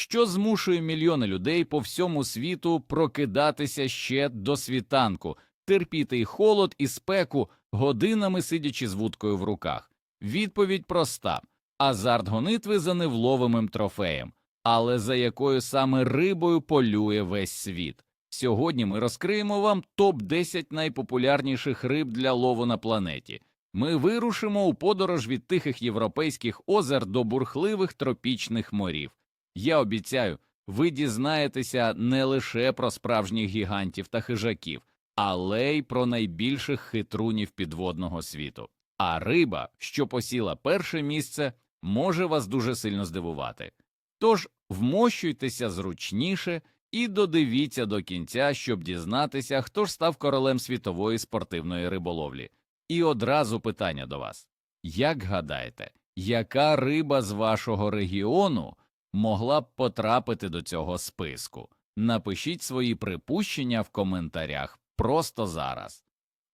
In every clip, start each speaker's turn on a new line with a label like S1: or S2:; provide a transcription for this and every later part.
S1: що змушує мільйони людей по всьому світу прокидатися ще до світанку, терпіти й холод і спеку, годинами сидячи з вудкою в руках. Відповідь проста азарт гонитви за невловимим трофеєм, але за якою саме рибою полює весь світ. Сьогодні ми розкриємо вам топ 10 найпопулярніших риб для лову на планеті. Ми вирушимо у подорож від тихих європейських озер до бурхливих тропічних морів. Я обіцяю, ви дізнаєтеся не лише про справжніх гігантів та хижаків, але й про найбільших хитрунів підводного світу. А риба, що посіла перше місце, може вас дуже сильно здивувати. Тож вмощуйтеся зручніше і додивіться до кінця, щоб дізнатися, хто ж став королем світової спортивної риболовлі. І одразу питання до вас: як гадаєте, яка риба з вашого регіону могла б потрапити до цього списку? Напишіть свої припущення в коментарях просто зараз.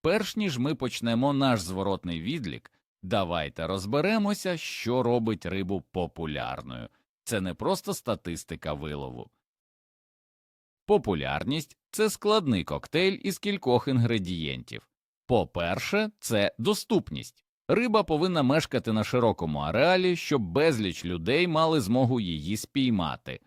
S1: Перш ніж ми почнемо наш зворотний відлік, давайте розберемося, що робить рибу популярною. Це не просто статистика вилову. Популярність це складний коктейль із кількох інгредієнтів. По-перше, це доступність. Риба повинна мешкати на широкому ареалі, щоб безліч людей мали змогу її спіймати.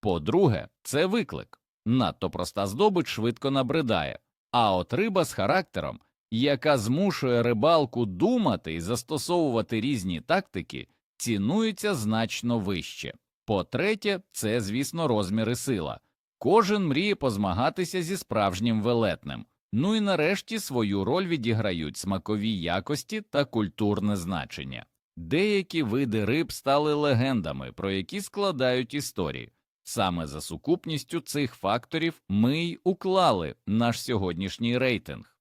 S1: По-друге, це виклик. Надто проста здобич швидко набридає. А от риба з характером, яка змушує рибалку думати і застосовувати різні тактики, цінується значно вище. По-третє, це, звісно, розміри сила. Кожен мріє позмагатися зі справжнім велетнем. Ну і нарешті свою роль відіграють смакові якості та культурне значення. Деякі види риб стали легендами, про які складають історії. Саме за сукупністю цих факторів ми й уклали наш сьогоднішній рейтинг.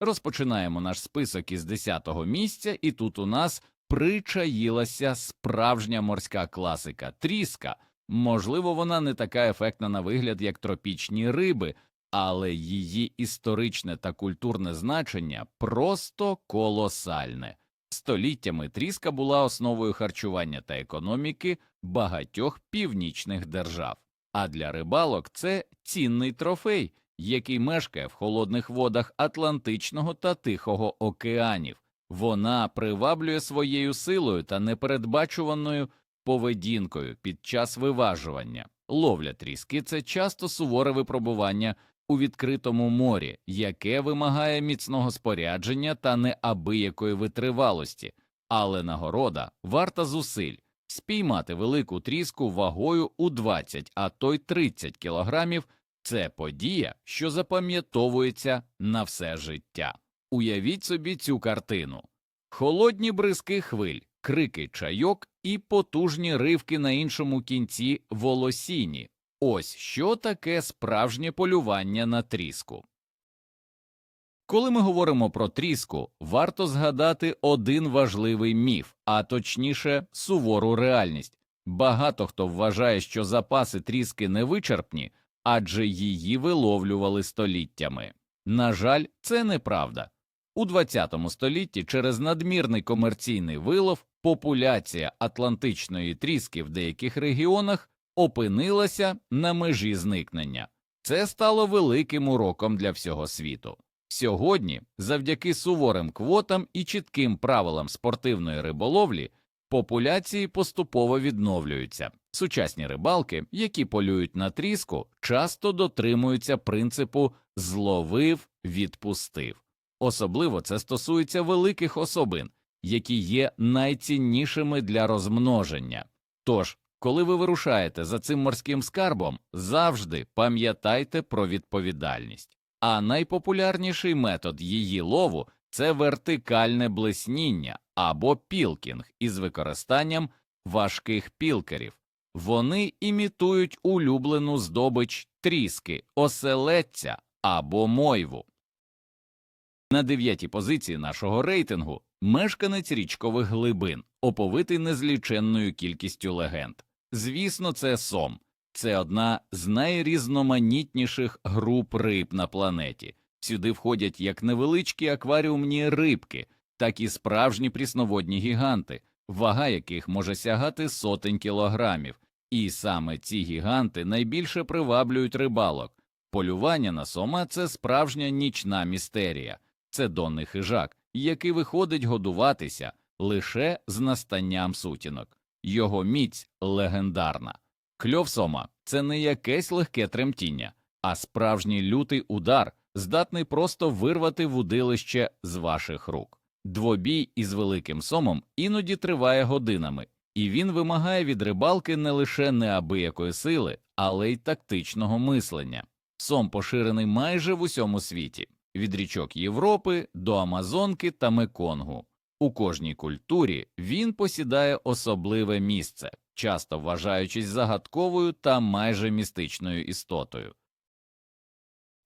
S1: Розпочинаємо наш список із 10-го місця, і тут у нас причаїлася справжня морська класика тріска. Можливо, вона не така ефектна на вигляд, як тропічні риби, але її історичне та культурне значення просто колосальне. Століттями тріска була основою харчування та економіки багатьох північних держав, а для рибалок це цінний трофей, який мешкає в холодних водах Атлантичного та Тихого океанів. Вона приваблює своєю силою та непередбачуваною поведінкою під час виважування. Ловля тріски це часто суворе випробування у відкритому морі, яке вимагає міцного спорядження та неабиякої витривалості, але нагорода варта зусиль спіймати велику тріску вагою у 20, а то й 30 кілограмів це подія, що запам'ятовується на все життя. Уявіть собі цю картину холодні бризки хвиль, крики чайок і потужні ривки на іншому кінці волосіні. Ось що таке справжнє полювання на тріску. Коли ми говоримо про тріску, варто згадати один важливий міф, а точніше сувору реальність. Багато хто вважає, що запаси тріски невичерпні, адже її виловлювали століттями. На жаль, це неправда. У ХХ столітті через надмірний комерційний вилов популяція атлантичної тріски в деяких регіонах опинилася на межі зникнення. Це стало великим уроком для всього світу. Сьогодні, завдяки суворим квотам і чітким правилам спортивної риболовлі, популяції поступово відновлюються. Сучасні рибалки, які полюють на тріску, часто дотримуються принципу зловив, відпустив. Особливо це стосується великих особин, які є найціннішими для розмноження. Тож, коли ви вирушаєте за цим морським скарбом, завжди пам'ятайте про відповідальність. А найпопулярніший метод її лову це вертикальне блесніння або пілкінг із використанням важких пілкерів. Вони імітують улюблену здобич тріски, оселедця або мойву. На дев'ятій позиції нашого рейтингу мешканець річкових глибин, оповитий незліченною кількістю легенд. Звісно, це сом, це одна з найрізноманітніших груп риб на планеті. Сюди входять як невеличкі акваріумні рибки, так і справжні прісноводні гіганти, вага яких може сягати сотень кілограмів. І саме ці гіганти найбільше приваблюють рибалок. Полювання на сома це справжня нічна містерія, це донний хижак, який виходить годуватися лише з настанням сутінок. Його міць легендарна. Кльов сома це не якесь легке тремтіння, а справжній лютий удар, здатний просто вирвати вудилище з ваших рук. Двобій із великим сомом іноді триває годинами, і він вимагає від рибалки не лише неабиякої сили, але й тактичного мислення. Сом поширений майже в усьому світі від річок Європи до Амазонки та Меконгу. У кожній культурі він посідає особливе місце, часто вважаючись загадковою та майже містичною істотою.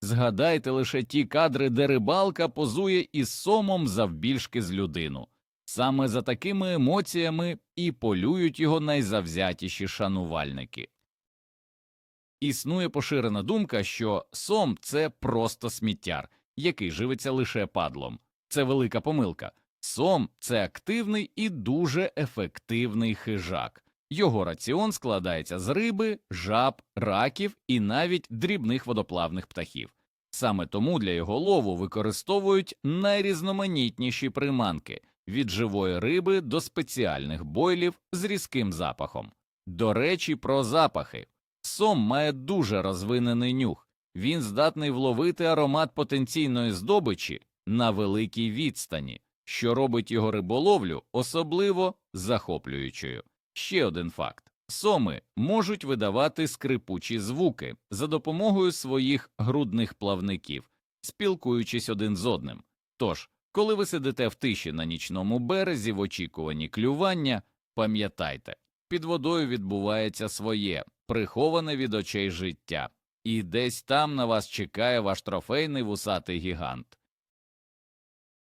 S1: Згадайте лише ті кадри, де рибалка позує із сомом завбільшки з людину. Саме за такими емоціями і полюють його найзавзятіші шанувальники. Існує поширена думка, що сом це просто сміттяр, який живиться лише падлом. Це велика помилка. Сом це активний і дуже ефективний хижак. Його раціон складається з риби, жаб, раків і навіть дрібних водоплавних птахів. Саме тому для його лову використовують найрізноманітніші приманки від живої риби до спеціальних бойлів з різким запахом. До речі, про запахи. Сом має дуже розвинений нюх, він здатний вловити аромат потенційної здобичі на великій відстані, що робить його риболовлю особливо захоплюючою. Ще один факт соми можуть видавати скрипучі звуки за допомогою своїх грудних плавників, спілкуючись один з одним. Тож, коли ви сидите в тиші на нічному березі в очікуванні клювання, пам'ятайте, під водою відбувається своє, приховане від очей життя, і десь там на вас чекає ваш трофейний вусатий гігант.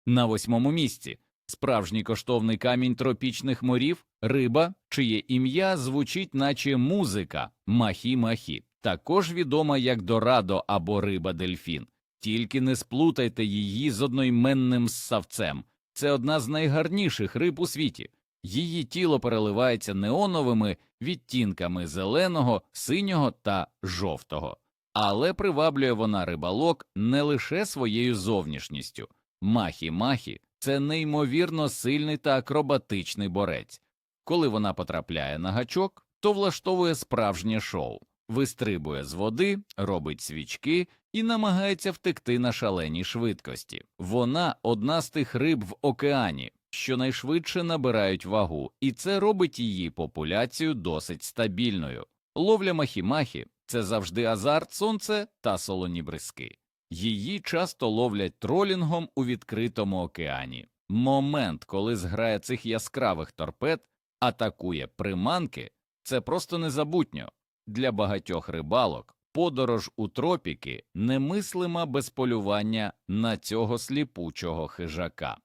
S1: На восьмому місці справжній коштовний камінь тропічних морів, риба, чиє ім'я звучить, наче музика махі-махі, також відома як дорадо або риба дельфін. Тільки не сплутайте її з одноіменним ссавцем. Це одна з найгарніших риб у світі. Її тіло переливається неоновими відтінками зеленого, синього та жовтого. Але приваблює вона рибалок не лише своєю зовнішністю. Махі-махі це неймовірно сильний та акробатичний борець. Коли вона потрапляє на гачок, то влаштовує справжнє шоу, вистрибує з води, робить свічки і намагається втекти на шаленій швидкості. Вона одна з тих риб в океані, що найшвидше набирають вагу, і це робить її популяцію досить стабільною. Ловля махі-махі – це завжди азарт, сонце та солоні бризки. Її часто ловлять тролінгом у відкритому океані. Момент, коли зграя цих яскравих торпед атакує приманки, це просто незабутньо. Для багатьох рибалок подорож у тропіки немислима без полювання на цього сліпучого хижака.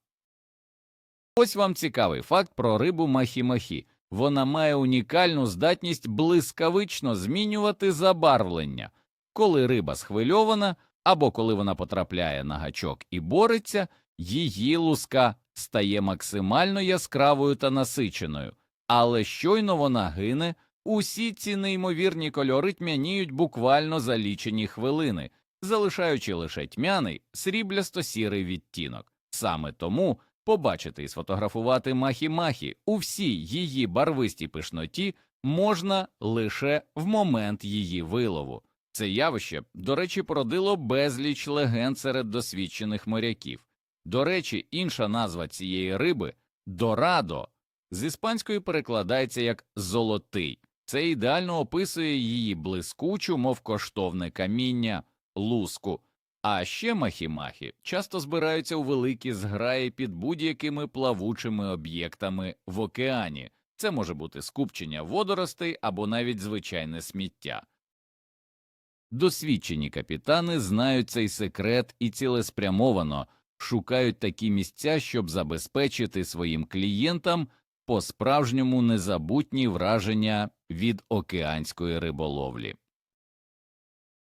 S1: Ось вам цікавий факт про рибу махі-махі. Вона має унікальну здатність блискавично змінювати забарвлення. Коли риба схвильована або коли вона потрапляє на гачок і бореться, її луска стає максимально яскравою та насиченою, але щойно вона гине, усі ці неймовірні кольори тьмяніють буквально за лічені хвилини, залишаючи лише тьмяний сріблясто-сірий відтінок. Саме тому побачити і сфотографувати махі-махі у всій її барвистій пишноті можна лише в момент її вилову. Це явище, до речі, породило безліч легенд серед досвідчених моряків. До речі, інша назва цієї риби дорадо з іспанської перекладається як золотий. Це ідеально описує її блискучу, мов коштовне каміння, луску. А ще махі-махі часто збираються у великі зграї під будь-якими плавучими об'єктами в океані. Це може бути скупчення водоростей або навіть звичайне сміття. Досвідчені капітани знають цей секрет і цілеспрямовано шукають такі місця, щоб забезпечити своїм клієнтам по справжньому незабутні враження від океанської риболовлі.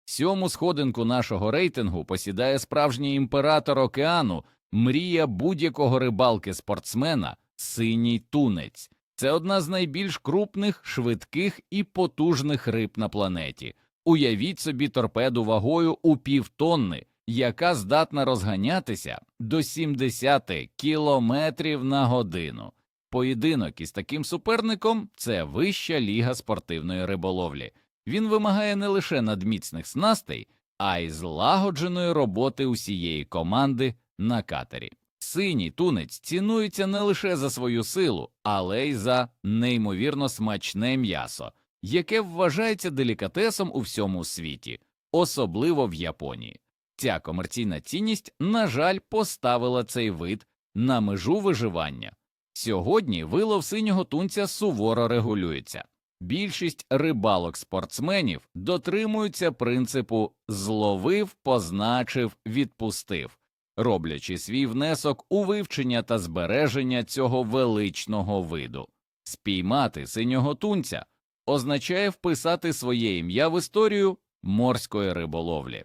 S1: Сьому сходинку нашого рейтингу посідає справжній імператор океану, мрія будь-якого рибалки спортсмена синій тунець. Це одна з найбільш крупних, швидких і потужних риб на планеті. Уявіть собі торпеду вагою у півтонни, яка здатна розганятися до 70 кілометрів на годину. Поєдинок із таким суперником це вища ліга спортивної риболовлі. Він вимагає не лише надміцних снастей, а й злагодженої роботи усієї команди на катері. Синій тунець цінується не лише за свою силу, але й за неймовірно смачне м'ясо, яке вважається делікатесом у всьому світі, особливо в Японії. Ця комерційна цінність, на жаль, поставила цей вид на межу виживання. Сьогодні вилов синього тунця суворо регулюється. Більшість рибалок-спортсменів дотримуються принципу зловив, позначив, відпустив, роблячи свій внесок у вивчення та збереження цього величного виду. Спіймати синього тунця означає вписати своє ім'я в історію морської риболовлі.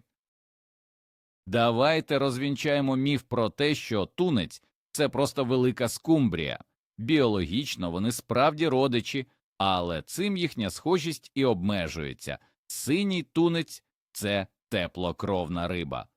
S1: Давайте розвінчаємо міф про те, що тунець це просто велика скумбрія. Біологічно вони справді родичі, але цим їхня схожість і обмежується. Синій тунець це теплокровна риба.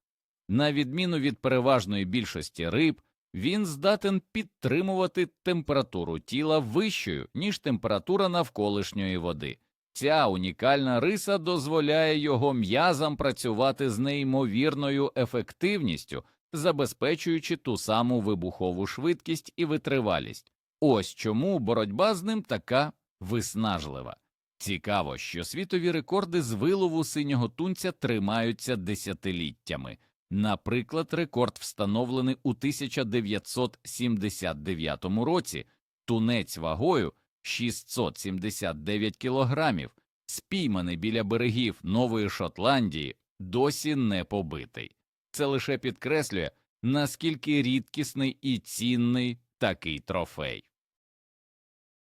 S1: На відміну від переважної більшості риб, він здатен підтримувати температуру тіла вищою, ніж температура навколишньої води. Ця унікальна риса дозволяє його м'язам працювати з неймовірною ефективністю, забезпечуючи ту саму вибухову швидкість і витривалість. Ось чому боротьба з ним така виснажлива. Цікаво, що світові рекорди з вилову синього тунця тримаються десятиліттями. Наприклад, рекорд встановлений у 1979 році, тунець вагою 679 кілограмів, спійманий біля берегів Нової Шотландії, досі не побитий. Це лише підкреслює, наскільки рідкісний і цінний такий трофей.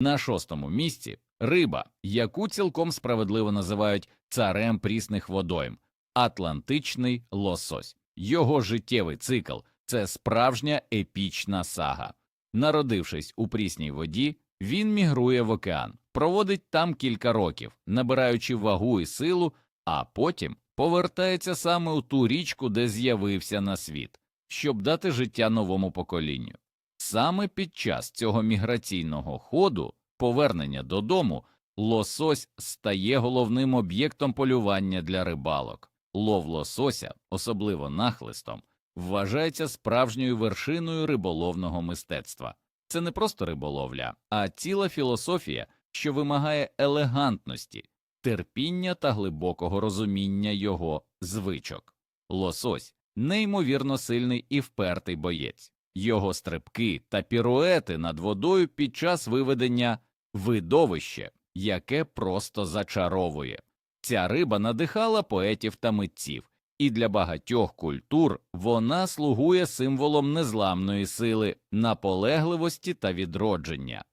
S1: На шостому місці риба, яку цілком справедливо називають царем прісних водойм Атлантичний лосось. Його життєвий цикл це справжня епічна сага. Народившись у прісній воді, він мігрує в океан, проводить там кілька років, набираючи вагу і силу, а потім повертається саме у ту річку, де з'явився на світ, щоб дати життя новому поколінню. Саме під час цього міграційного ходу, повернення додому, лосось стає головним об'єктом полювання для рибалок. Лов лосося, особливо нахлистом, вважається справжньою вершиною риболовного мистецтва. Це не просто риболовля, а ціла філософія, що вимагає елегантності, терпіння та глибокого розуміння його звичок. Лосось неймовірно сильний і впертий боєць. Його стрибки та піруети над водою під час виведення видовище, яке просто зачаровує. Ця риба надихала поетів та митців, і для багатьох культур вона слугує символом незламної сили, наполегливості та відродження.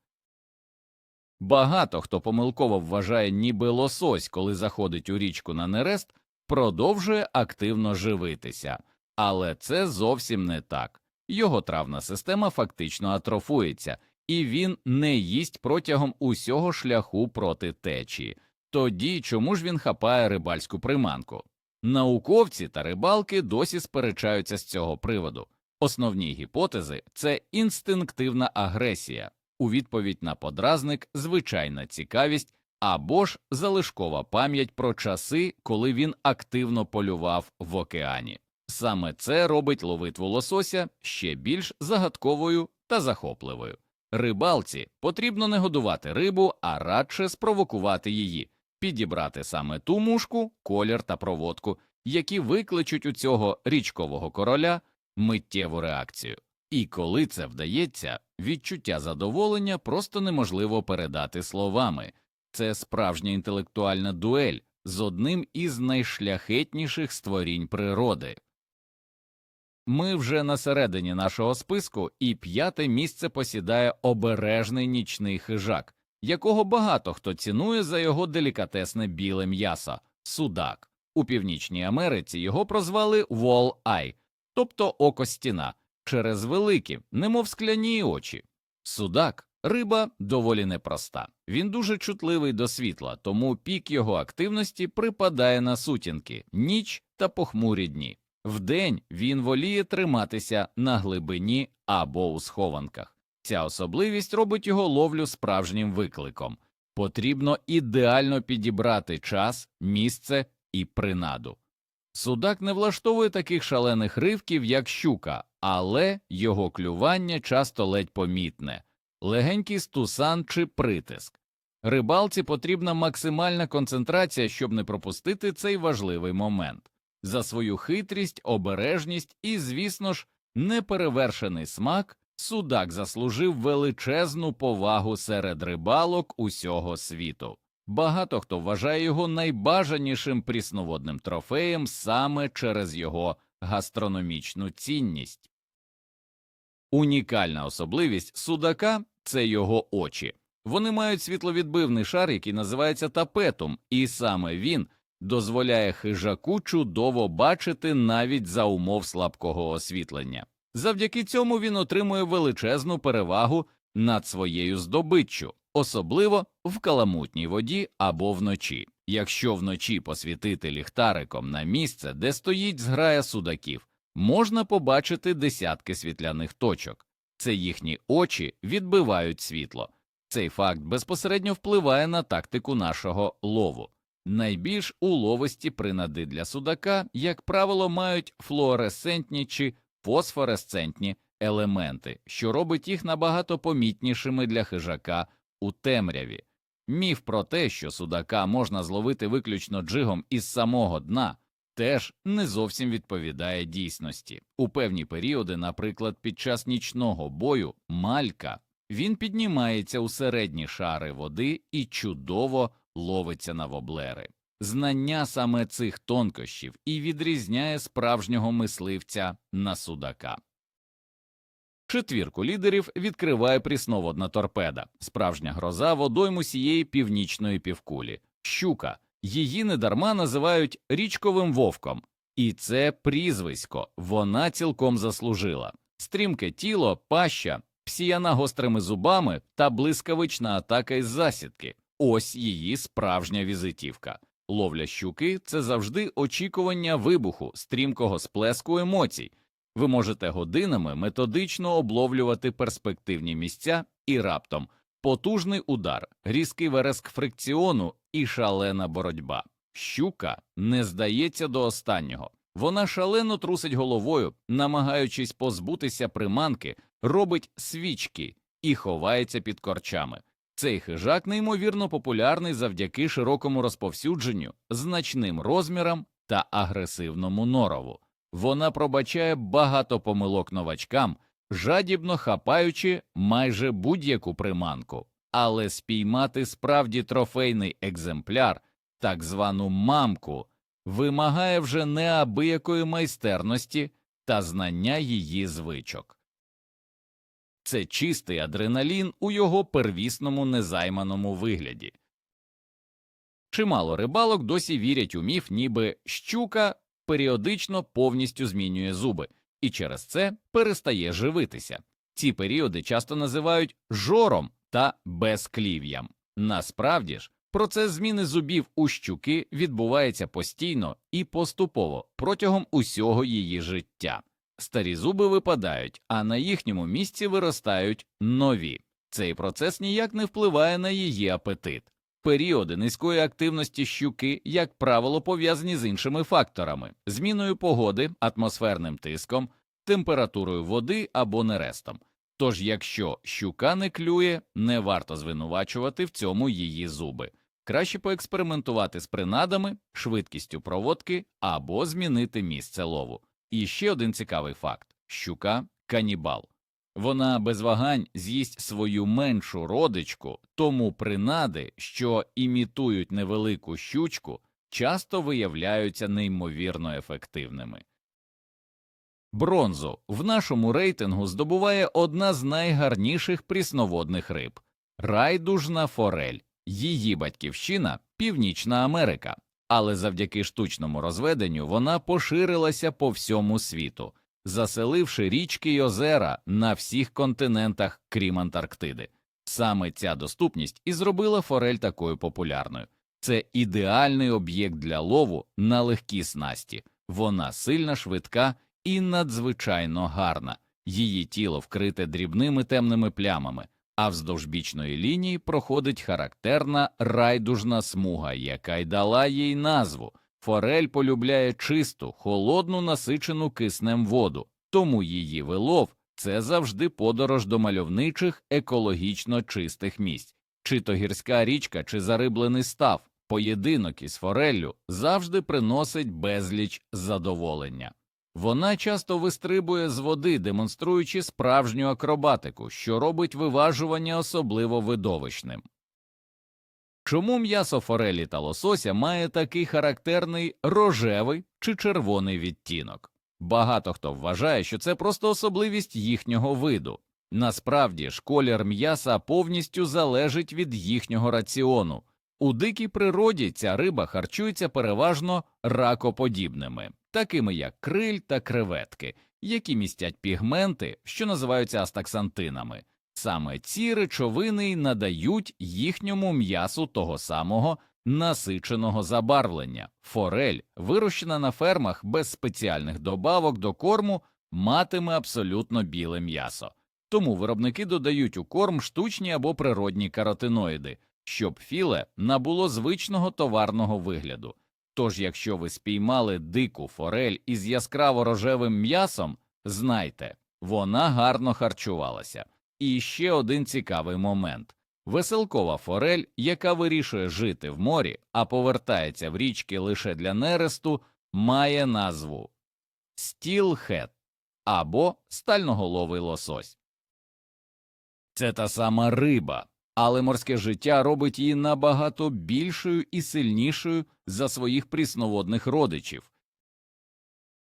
S1: Багато хто помилково вважає, ніби лосось, коли заходить у річку на нерест, продовжує активно живитися, але це зовсім не так. Його травна система фактично атрофується, і він не їсть протягом усього шляху проти течії. Тоді чому ж він хапає рибальську приманку? Науковці та рибалки досі сперечаються з цього приводу. Основні гіпотези це інстинктивна агресія, у відповідь на подразник, звичайна цікавість або ж залишкова пам'ять про часи, коли він активно полював в океані. Саме це робить ловитву лосося ще більш загадковою та захопливою. Рибалці потрібно не годувати рибу, а радше спровокувати її, підібрати саме ту мушку, колір та проводку, які викличуть у цього річкового короля миттєву реакцію. І коли це вдається, відчуття задоволення просто неможливо передати словами. Це справжня інтелектуальна дуель з одним із найшляхетніших створінь природи. Ми вже на середині нашого списку, і п'яте місце посідає обережний нічний хижак, якого багато хто цінує за його делікатесне біле м'ясо судак. У Північній Америці його прозвали Wall-Eye, тобто око стіна, через великі, немов скляні очі. Судак Риба доволі непроста. Він дуже чутливий до світла, тому пік його активності припадає на сутінки, ніч та похмурі дні. Вдень він воліє триматися на глибині або у схованках. Ця особливість робить його ловлю справжнім викликом. Потрібно ідеально підібрати час, місце і принаду. Судак не влаштовує таких шалених ривків, як щука, але його клювання часто ледь помітне, легенький стусан чи притиск. Рибалці потрібна максимальна концентрація, щоб не пропустити цей важливий момент. За свою хитрість, обережність і, звісно ж, неперевершений смак судак заслужив величезну повагу серед рибалок усього світу. Багато хто вважає його найбажанішим прісноводним трофеєм саме через його гастрономічну цінність. Унікальна особливість судака це його очі. Вони мають світловідбивний шар, який називається тапетум, і саме він дозволяє хижаку чудово бачити навіть за умов слабкого освітлення. Завдяки цьому він отримує величезну перевагу над своєю здобиччю, особливо в каламутній воді або вночі. Якщо вночі посвітити ліхтариком на місце, де стоїть зграя судаків, можна побачити десятки світляних точок. Це їхні очі відбивають світло. Цей факт безпосередньо впливає на тактику нашого лову. Найбільш уловисті принади для судака, як правило, мають флуоресцентні чи фосфоресцентні елементи, що робить їх набагато помітнішими для хижака у темряві. Міф про те, що судака можна зловити виключно джигом із самого дна, теж не зовсім відповідає дійсності. У певні періоди, наприклад, під час нічного бою малька, він піднімається у середні шари води і чудово ловиться на воблери. Знання саме цих тонкощів і відрізняє справжнього мисливця на судака. Четвірку лідерів відкриває прісноводна торпеда, справжня гроза водойм усієї північної півкулі, щука. Її недарма називають річковим вовком, і це прізвисько вона цілком заслужила. Стрімке тіло, паща, всіяна гострими зубами та блискавична атака із засідки ось її справжня візитівка. Ловля щуки це завжди очікування вибуху, стрімкого сплеску емоцій. Ви можете годинами методично обловлювати перспективні місця і раптом потужний удар, різкий вереск фрикціону і шалена боротьба. Щука не здається до останнього. Вона шалено трусить головою, намагаючись позбутися приманки, робить свічки і ховається під корчами. Цей хижак неймовірно популярний завдяки широкому розповсюдженню, значним розмірам та агресивному норову. Вона пробачає багато помилок новачкам, жадібно хапаючи майже будь-яку приманку, але спіймати справді трофейний екземпляр, так звану мамку, вимагає вже неабиякої майстерності та знання її звичок. Це чистий адреналін у його первісному незайманому вигляді. Чимало рибалок досі вірять у міф, ніби щука періодично повністю змінює зуби і через це перестає живитися. Ці періоди часто називають жором та безклів'ям. Насправді ж, процес зміни зубів у щуки відбувається постійно і поступово протягом усього її життя. Старі зуби випадають, а на їхньому місці виростають нові. Цей процес ніяк не впливає на її апетит. Періоди низької активності щуки, як правило, пов'язані з іншими факторами зміною погоди, атмосферним тиском, температурою води або нерестом. Тож, якщо щука не клює, не варто звинувачувати в цьому її зуби. Краще поекспериментувати з принадами, швидкістю проводки або змінити місце лову. І ще один цікавий факт щука канібал. Вона без вагань з'їсть свою меншу родичку, тому принади, що імітують невелику щучку, часто виявляються неймовірно ефективними. Бронзу в нашому рейтингу здобуває одна з найгарніших прісноводних риб райдужна форель, її батьківщина Північна Америка, але завдяки штучному розведенню вона поширилася по всьому світу заселивши річки й озера на всіх континентах, крім Антарктиди. Саме ця доступність і зробила форель такою популярною. Це ідеальний об'єкт для лову на легкі снасті. Вона сильна, швидка і надзвичайно гарна. Її тіло вкрите дрібними темними плямами, а вздовж бічної лінії проходить характерна райдужна смуга, яка й дала їй назву. Форель полюбляє чисту, холодну, насичену киснем воду, тому її вилов це завжди подорож до мальовничих екологічно чистих місць, чи то гірська річка, чи зариблений став. Поєдинок із фореллю завжди приносить безліч задоволення. Вона часто вистрибує з води, демонструючи справжню акробатику, що робить виважування особливо видовищним. Чому м'ясо форелі та лосося має такий характерний рожевий чи червоний відтінок? Багато хто вважає, що це просто особливість їхнього виду. Насправді ж колір м'яса повністю залежить від їхнього раціону. У дикій природі ця риба харчується переважно ракоподібними, такими як криль та креветки, які містять пігменти, що називаються астаксантинами. Саме ці речовини й надають їхньому м'ясу того самого насиченого забарвлення. Форель, вирощена на фермах без спеціальних добавок до корму, матиме абсолютно біле м'ясо. Тому виробники додають у корм штучні або природні каротиноїди, щоб філе набуло звичного товарного вигляду. Тож, якщо ви спіймали дику форель із яскраво рожевим м'ясом, знайте, вона гарно харчувалася. І ще один цікавий момент веселкова форель, яка вирішує жити в морі, а повертається в річки лише для нересту, має назву стілхет або стальноголовий лосось. Це та сама риба, але морське життя робить її набагато більшою і сильнішою за своїх прісноводних родичів.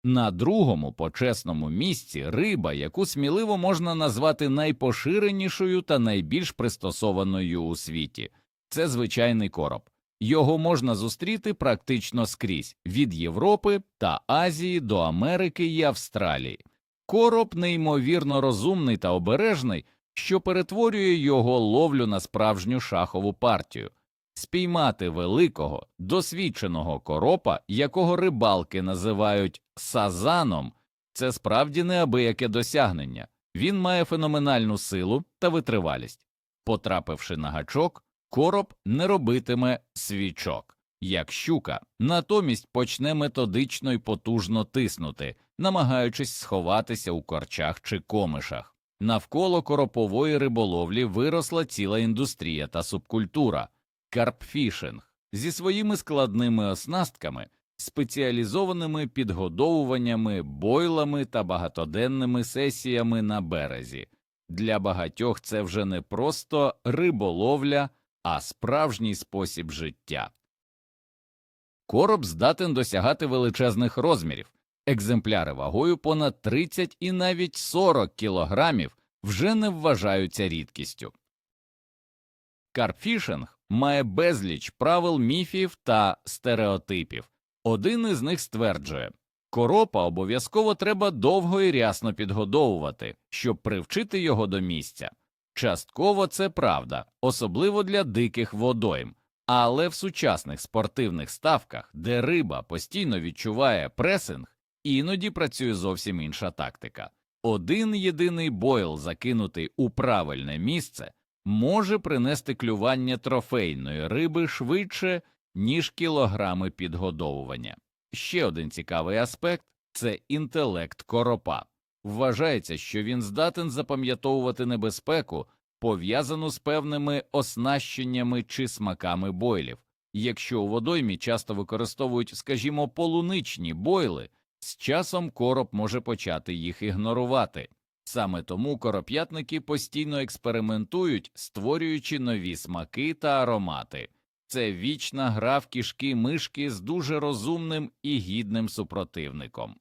S1: На другому почесному місці риба, яку сміливо можна назвати найпоширенішою та найбільш пристосованою у світі, це звичайний короб. Його можна зустріти практично скрізь від Європи та Азії до Америки і Австралії. Короб неймовірно розумний та обережний, що перетворює його ловлю на справжню шахову партію. Спіймати великого, досвідченого коропа, якого рибалки називають сазаном, це справді неабияке досягнення. Він має феноменальну силу та витривалість. Потрапивши на гачок, короб не робитиме свічок, як щука, натомість почне методично й потужно тиснути, намагаючись сховатися у корчах чи комишах. Навколо коропової риболовлі виросла ціла індустрія та субкультура карпфішинг зі своїми складними оснастками, спеціалізованими підгодовуваннями, бойлами та багатоденними сесіями на березі. Для багатьох це вже не просто риболовля, а справжній спосіб життя. Короб здатен досягати величезних розмірів. Екземпляри вагою понад 30 і навіть 40 кілограмів вже не вважаються рідкістю. Карпфішинг має безліч правил міфів та стереотипів. Один із них стверджує коропа обов'язково треба довго і рясно підгодовувати, щоб привчити його до місця. Частково це правда, особливо для диких водойм, але в сучасних спортивних ставках, де риба постійно відчуває пресинг, іноді працює зовсім інша тактика. Один єдиний бойл, закинутий у правильне місце, може принести клювання трофейної риби швидше, ніж кілограми підгодовування. Ще один цікавий аспект це інтелект коропа. Вважається, що він здатен запам'ятовувати небезпеку, пов'язану з певними оснащеннями чи смаками бойлів. Якщо у водоймі часто використовують, скажімо, полуничні бойли, з часом короб може почати їх ігнорувати. Саме тому короп'ятники постійно експериментують, створюючи нові смаки та аромати. Це вічна гра в кішки мишки з дуже розумним і гідним супротивником.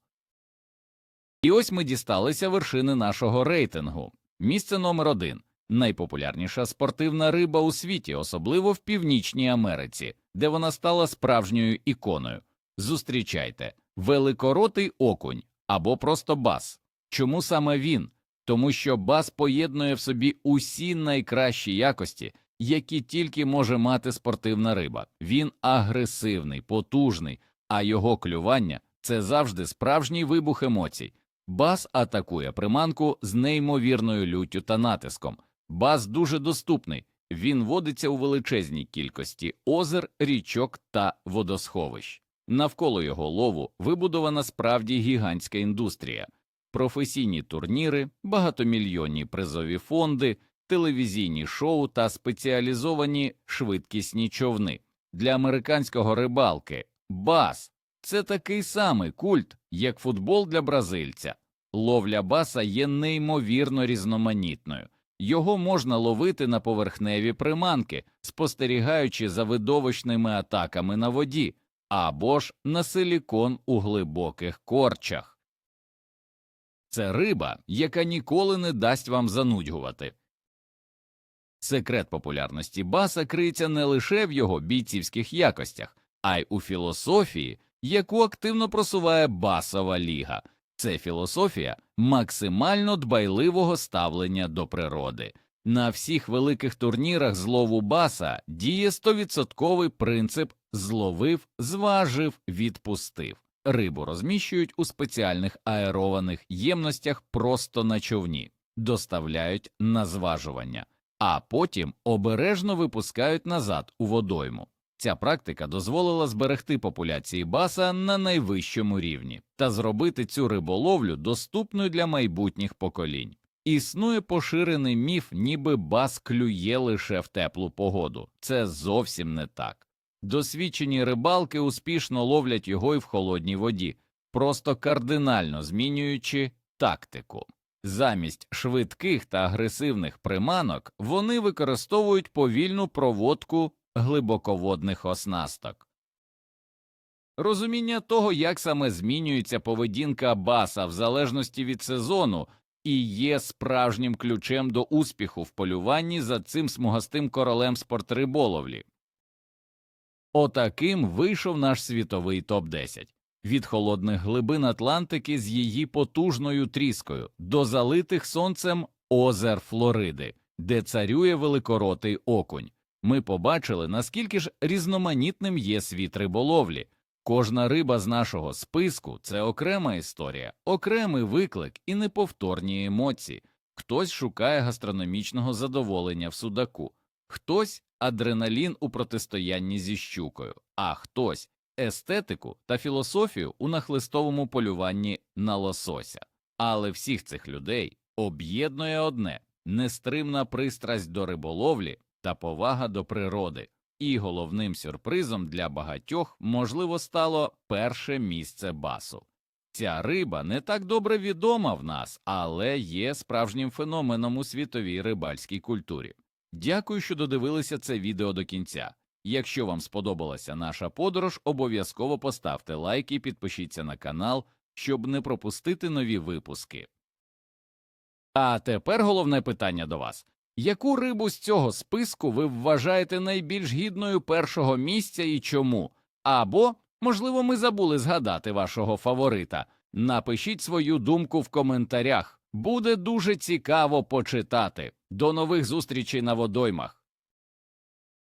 S1: І ось ми дісталися вершини нашого рейтингу. Місце номер один найпопулярніша спортивна риба у світі, особливо в Північній Америці, де вона стала справжньою іконою. Зустрічайте великоротий окунь або просто бас. Чому саме він? тому що бас поєднує в собі усі найкращі якості, які тільки може мати спортивна риба. Він агресивний, потужний, а його клювання це завжди справжній вибух емоцій. Бас атакує приманку з неймовірною люттю та натиском. Бас дуже доступний. Він водиться у величезній кількості озер, річок та водосховищ. Навколо його лову вибудована справді гігантська індустрія, професійні турніри, багатомільйонні призові фонди, телевізійні шоу та спеціалізовані швидкісні човни. Для американського рибалки бас це такий самий культ, як футбол для бразильця. Ловля баса є неймовірно різноманітною. Його можна ловити на поверхневі приманки, спостерігаючи за видовищними атаками на воді, або ж на силікон у глибоких корчах. Це риба, яка ніколи не дасть вам занудьгувати. Секрет популярності баса криється не лише в його бійцівських якостях, а й у філософії, яку активно просуває басова ліга. Це філософія максимально дбайливого ставлення до природи. На всіх великих турнірах злову баса діє 100% принцип зловив, зважив, відпустив. Рибу розміщують у спеціальних аерованих ємностях просто на човні, доставляють на зважування, а потім обережно випускають назад у водойму. Ця практика дозволила зберегти популяції баса на найвищому рівні та зробити цю риболовлю доступною для майбутніх поколінь. Існує поширений міф, ніби бас клює лише в теплу погоду. Це зовсім не так. Досвідчені рибалки успішно ловлять його і в холодній воді, просто кардинально змінюючи тактику. Замість швидких та агресивних приманок вони використовують повільну проводку глибоководних оснасток. Розуміння того, як саме змінюється поведінка баса в залежності від сезону, і є справжнім ключем до успіху в полюванні за цим смугастим королем спортриболовлі. Отаким вийшов наш світовий топ-10. Від холодних глибин Атлантики з її потужною тріскою до залитих сонцем озер Флориди, де царює великоротий окунь. Ми побачили, наскільки ж різноманітним є світ риболовлі. Кожна риба з нашого списку це окрема історія, окремий виклик і неповторні емоції. Хтось шукає гастрономічного задоволення в судаку, хтось адреналін у протистоянні зі щукою, а хтось естетику та філософію у нахлистовому полюванні на лосося. Але всіх цих людей об'єднує одне нестримна пристрасть до риболовлі та повага до природи. І головним сюрпризом для багатьох, можливо, стало перше місце басу. Ця риба не так добре відома в нас, але є справжнім феноменом у світовій рибальській культурі. Дякую, що додивилися це відео до кінця. Якщо вам сподобалася наша подорож, обов'язково поставте лайк і підпишіться на канал, щоб не пропустити нові випуски. А тепер головне питання до вас. Яку рибу з цього списку ви вважаєте найбільш гідною першого місця і чому? Або, можливо, ми забули згадати вашого фаворита. Напишіть свою думку в коментарях. Буде дуже цікаво почитати. До нових зустрічей на водоймах.